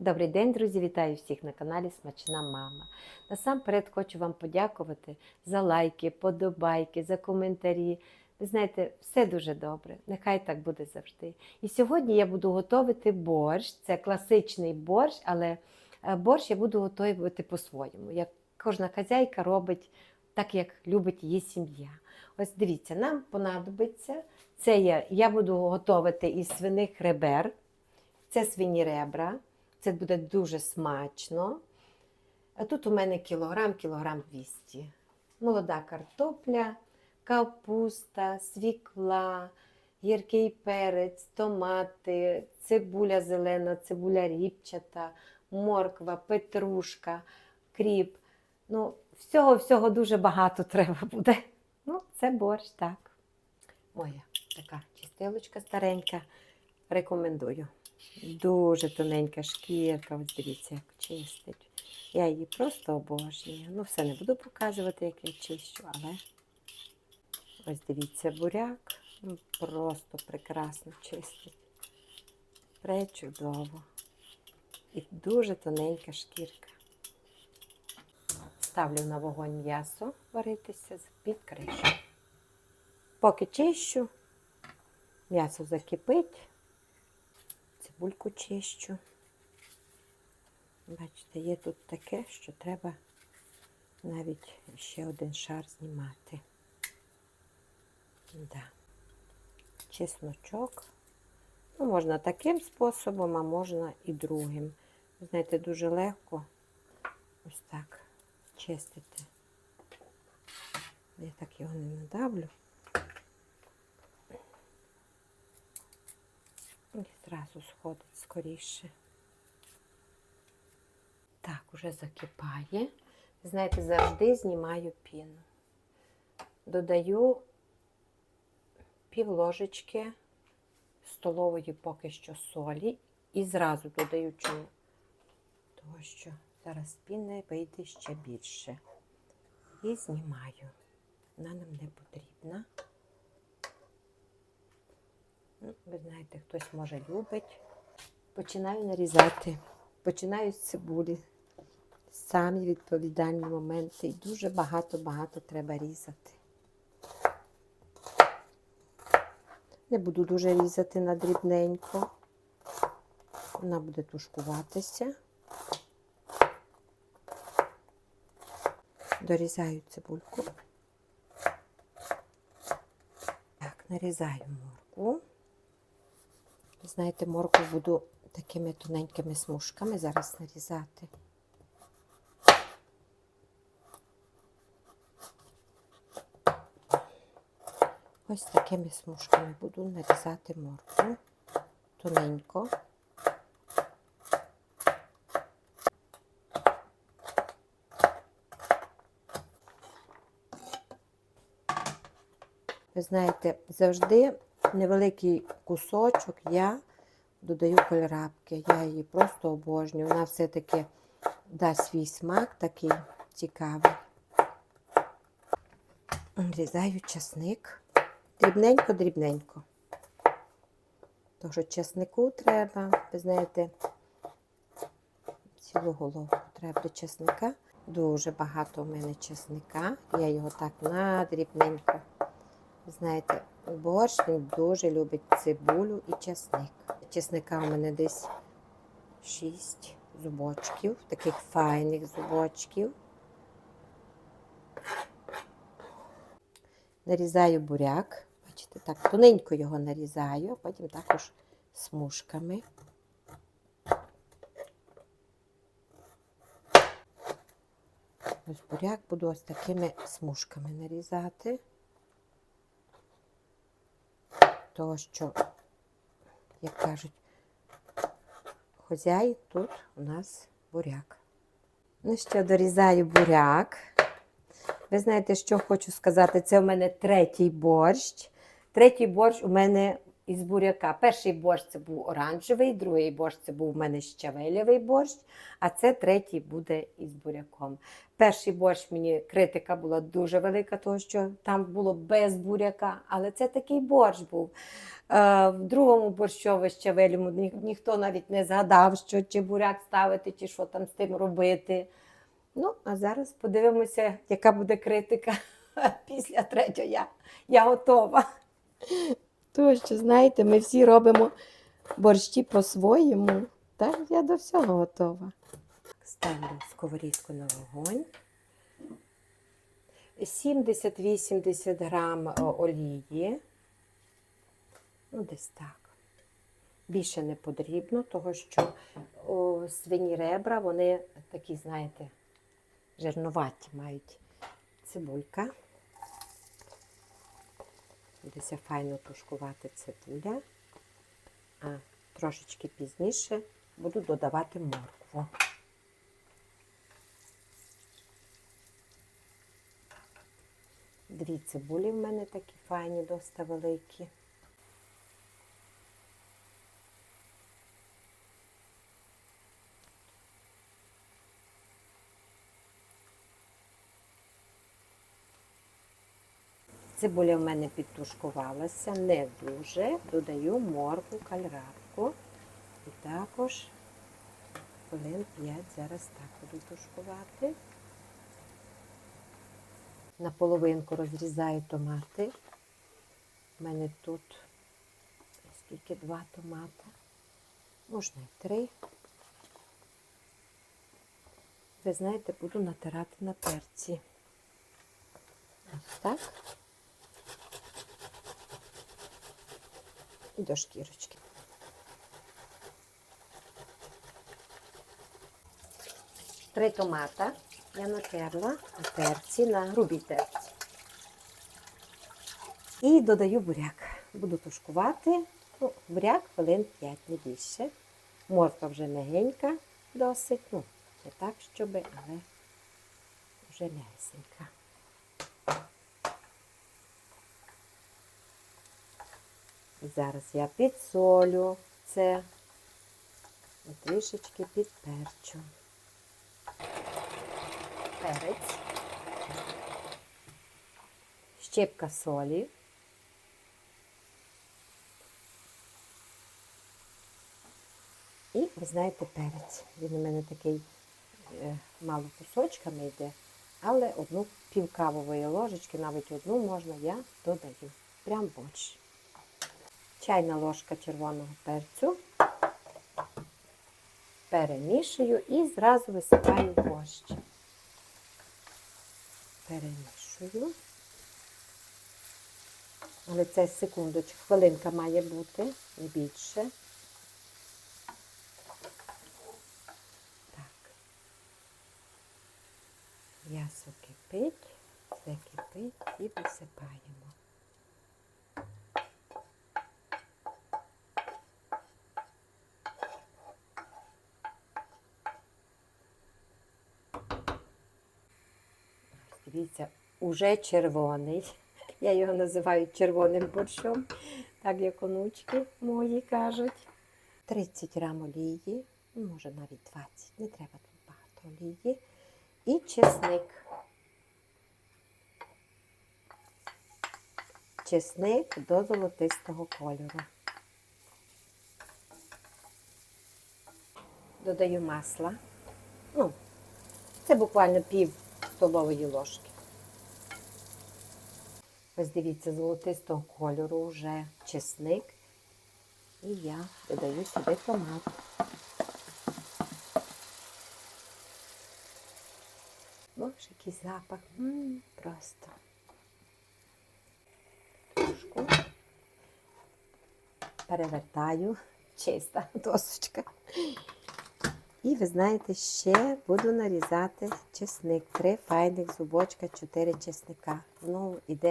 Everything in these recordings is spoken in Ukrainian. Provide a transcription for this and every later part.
Добрий день, друзі! Вітаю всіх на каналі Смачна Мама. Насамперед хочу вам подякувати за лайки, подобайки, за коментарі. Ви знаєте, все дуже добре. Нехай так буде завжди. І сьогодні я буду готувати борщ. Це класичний борщ, але е, борщ я буду готувати по-своєму. Як кожна хазяйка робить так, як любить її сім'я. Ось дивіться, нам понадобиться. Це я, я буду готувати із свиних ребер. Це свині ребра. Це буде дуже смачно. А тут у мене кілограм, кілограм 200. Молода картопля, капуста, свікла, гіркий перець, томати, цибуля зелена, цибуля ріпчата, морква, петрушка, кріп. Ну, всього-всього дуже багато треба буде. Ну, це борщ, так. Моя така чистилочка старенька. Рекомендую. Дуже тоненька шкірка, ось дивіться, як чистить. Я її просто обожнюю. Ну, все не буду показувати, як я чищу, але ось дивіться, буряк. Ну, просто прекрасно чистить. Пречудово. І дуже тоненька шкірка. Ставлю на вогонь м'ясо варитися під кришу. Поки чищу, м'ясо закипить цибульку чищу. Бачите, є тут таке, що треба навіть ще один шар знімати. Да. Чесночок. Ну, можна таким способом, а можна і другим. Знаєте, дуже легко ось так чистити. Я так його не надавлю. І зразу сходить скоріше. Так, уже закипає. Знаєте, завжди знімаю піну. Додаю пів ложечки столової поки що солі і зразу додаю чому. Тому що зараз піни вийде ще більше. І знімаю. Вона нам не потрібна. Ну, ви знаєте, хтось може любить. Починаю нарізати. Починаю з цибулі. Самі відповідальні моменти. І дуже багато-багато треба різати. Не буду дуже різати на дрібненько. Вона буде тушкуватися. Дорізаю цибульку. Так, нарізаю моркву. Знаєте, моркву буду такими тоненькими смужками зараз нарізати. Ось такими смужками буду нарізати моркву тоненько. Ви знаєте, завжди невеликий кусочок я додаю кольрапки. Я її просто обожнюю. Вона все-таки дасть свій смак такий цікавий. Різаю часник. Дрібненько-дрібненько. Тому що часнику треба, ви знаєте, цілу голову треба до часника. Дуже багато в мене часника. Я його так надрібненько. Знаєте, борщ він дуже любить цибулю і чесник. Чесника у мене десь 6 зубочків, таких файних зубочків. Нарізаю буряк. Бачите, так тоненько його нарізаю, а потім також смужками. Ось буряк буду ось такими смужками нарізати. Того, що, як кажуть, хозяй тут у нас буряк. Ну що, дорізаю буряк. Ви знаєте, що хочу сказати? Це у мене третій борщ. Третій борщ у мене із буряка. Перший борщ це був оранжевий, другий борщ це був у мене щавелєвий борщ, а це третій буде із буряком. Перший борщ мені критика була дуже велика, тому що там було без буряка, але це такий борщ був. Е, В другому борщове щавелєвому ні, ніхто навіть не згадав, що чи буряк ставити, чи що там з тим робити. Ну, а зараз подивимося, яка буде критика після третього. Я, я готова. Тому що, знаєте, ми всі робимо борщі по-своєму. Так, я до всього готова. Ставлю сковорідку на вогонь. 70-80 грам е, олії. Ну, десь так. Більше не потрібно, тому що о, свині ребра, вони такі, знаєте, жирноваті мають цибулька. Будеться файно тушкувати цибуля, а трошечки пізніше буду додавати моркву. Дві цибулі в мене такі файні, доста великі. Цибуля в мене підтушкувалася, не дуже. Додаю морку, кальратку. І також хвилин 5 зараз так буду тушкувати. На половинку розрізаю томати. У мене тут скільки два томата. Можна і три. Ви знаєте, буду натирати на перці. Ось так. І до шкірочки. Три томата я натерла на терці, на грубій терці. І додаю буряк. Буду тушкувати. Ну, буряк хвилин 5, не більше. Морква вже мягенька досить. Ну, не так, щоби, але вже м'ясенька. Зараз я підсолю це і трішечки підперчу. Перець, щепка солі. І, ви знаєте, перець. Він у мене такий е, мало кусочками йде, але одну півкавової ложечки, навіть одну можна, я додаю. Прям борщ чайна ложка червоного перцю, перемішую і зразу висипаю борщ. Перемішую. Але це секундочку, хвилинка має бути, не більше. Так. М'ясо кипить, все кипить і висипаємо. Дивіться, уже червоний. Я його називаю червоним борщом, так як онучки мої кажуть. 30 грам олії, ну, може навіть 20, не треба тут багато олії. І чесник. Чесник до золотистого кольору. Додаю масла. Ну, це буквально пів столової ложки. Ось дивіться, золотистого кольору вже чесник. І я додаю сюди томат. Боже, який запах. М -м, просто. Трошку. Перевертаю. Чиста досочка. І ви знаєте, ще буду нарізати чесник. Три файних зубочка, чотири чесника. Знову йде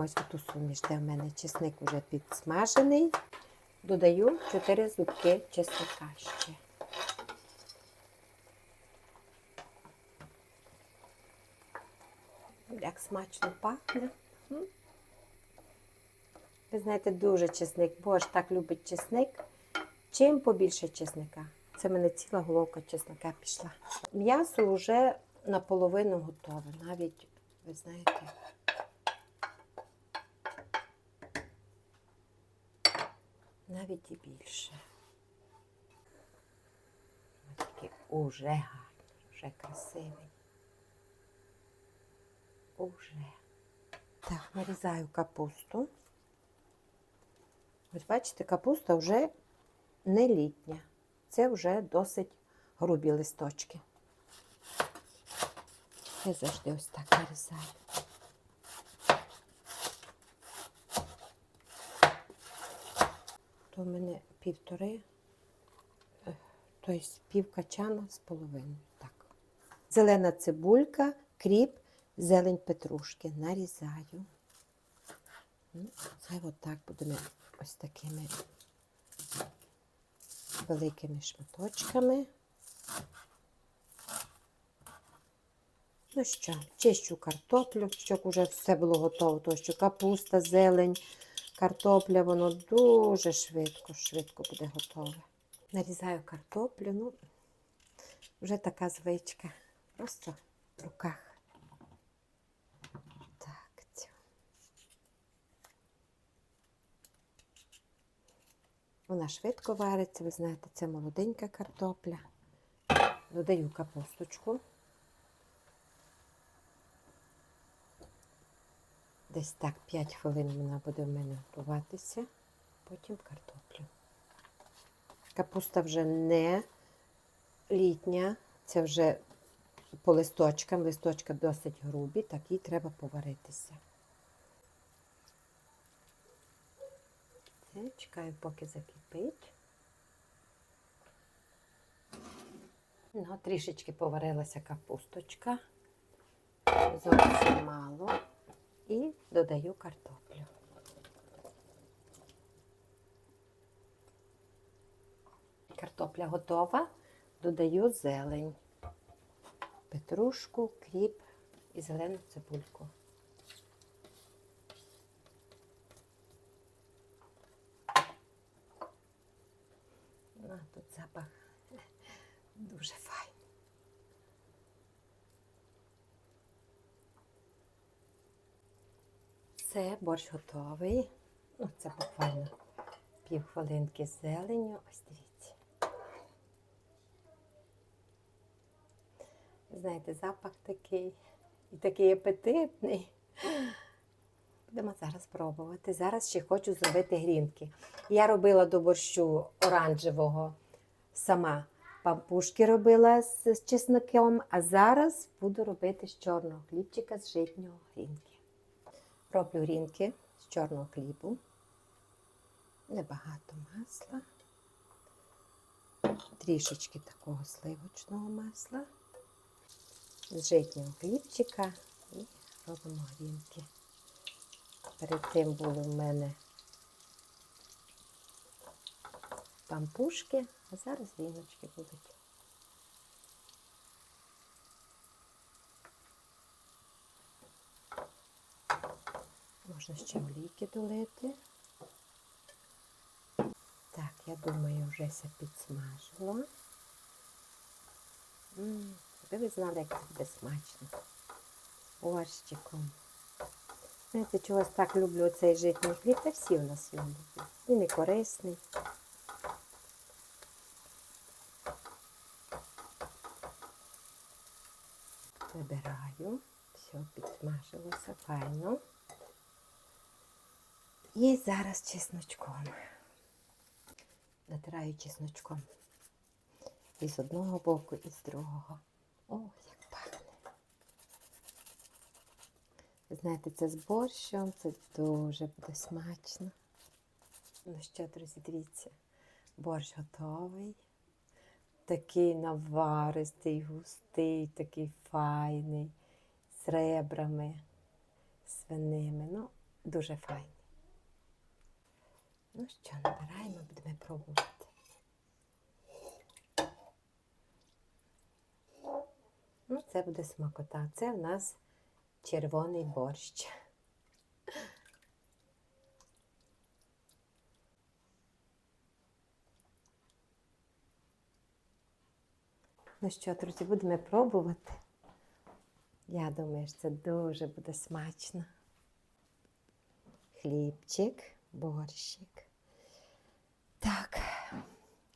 ось ту суміш, де в мене чесник вже підсмажений. Додаю 4 зубки чесника ще. Як смачно пахне. Ви знаєте, дуже чесник, бо так любить чесник. Чим побільше чесника. Це в мене ціла головка чесника пішла. М'ясо вже наполовину готове. Навіть, ви знаєте, навіть і більше. Ось такий уже гарний, вже красивий. Уже. Так, нарізаю капусту. Ось бачите, капуста вже не літня. Це вже досить грубі листочки. Я завжди ось так нарізаю. То в мене півтори, тобто пів качана з половиною. Так. Зелена цибулька, кріп, зелень петрушки. Нарізаю. Ну, Це отак будемо ось такими великими шматочками. Ну що, чищу картоплю, щоб вже все було готово, тому що капуста, зелень, картопля, воно дуже швидко, швидко буде готове. Нарізаю картоплю, ну, вже така звичка. Просто в руках. Так. Вона швидко вариться, ви знаєте, це молоденька картопля. Додаю капусточку. Десь так 5 хвилин вона буде в мене готуватися, потім картоплю. Капуста вже не літня, це вже по листочкам. Листочка досить грубі, так їй треба поваритися. Це чекаю, поки закипить. Ну, трішечки поварилася капусточка. Зовсім мало. І додаю картоплю. Картопля готова. Додаю зелень, петрушку, кріп і зелену цибульку. А, тут запах дуже файний. Все, борщ готовий. Ну, це буквально пів хвилинки з зеленню. Ось дивіться. Знаєте, запах такий і такий апетитний. Будемо зараз пробувати. Зараз ще хочу зробити грінки. Я робила до борщу оранжевого сама. Пампушки робила з, чесноком, а зараз буду робити з чорного хлібчика з житнього грінки. Роблю грінки з чорного хлібу. Небагато масла. Трішечки такого сливочного масла. З житнього хлібчика і робимо грінки. Перед тим були в мене пампушки, а зараз гріночки будуть. Можна ще олійки долити. Так, я думаю, вже все підсмажило. М, Ви знали, як це буде смачно. Борщиком. Знаєте, чогось так люблю оцей житній хліб, та всі у нас його люблять. І корисний. Вибираю. Все, підсмажилося файно. І зараз чесночком. Натираю чесночком. І з одного боку, і з другого. О, як пахне. Ви знаєте, це з борщом, це дуже буде смачно. Ну що, друзі, дивіться, борщ готовий. Такий наваристий, густий, такий файний, з ребрами свиними. Ну, дуже файний. Ну що, набираємо, будемо пробувати. Ну, це буде смакота. Це в нас червоний борщ. Ну що, друзі, будемо пробувати. Я думаю, що це дуже буде смачно. Хлібчик борщик. Так,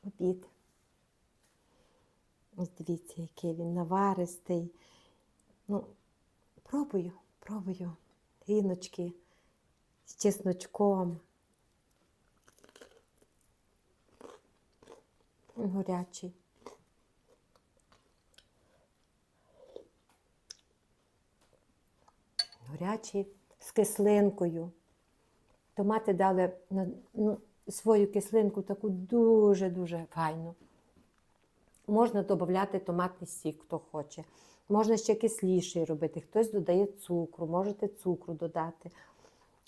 обід. Ось дивіться, який він наваристий. Ну, пробую, пробую. Гріночки з чесночком. Горячий. Горячий з кислинкою. Томати дали ну, свою кислинку таку дуже-дуже файну. Можна додати томатний сік, хто хоче. Можна ще кисліший робити. Хтось додає цукру, можете цукру додати.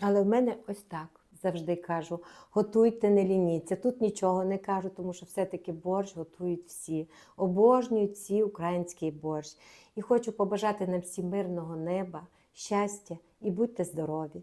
Але в мене ось так завжди кажу: готуйте, не лініться. Тут нічого не кажу, тому що все-таки борщ готують всі. Обожнюють всі український борщ. І хочу побажати нам всім мирного неба, щастя і будьте здорові!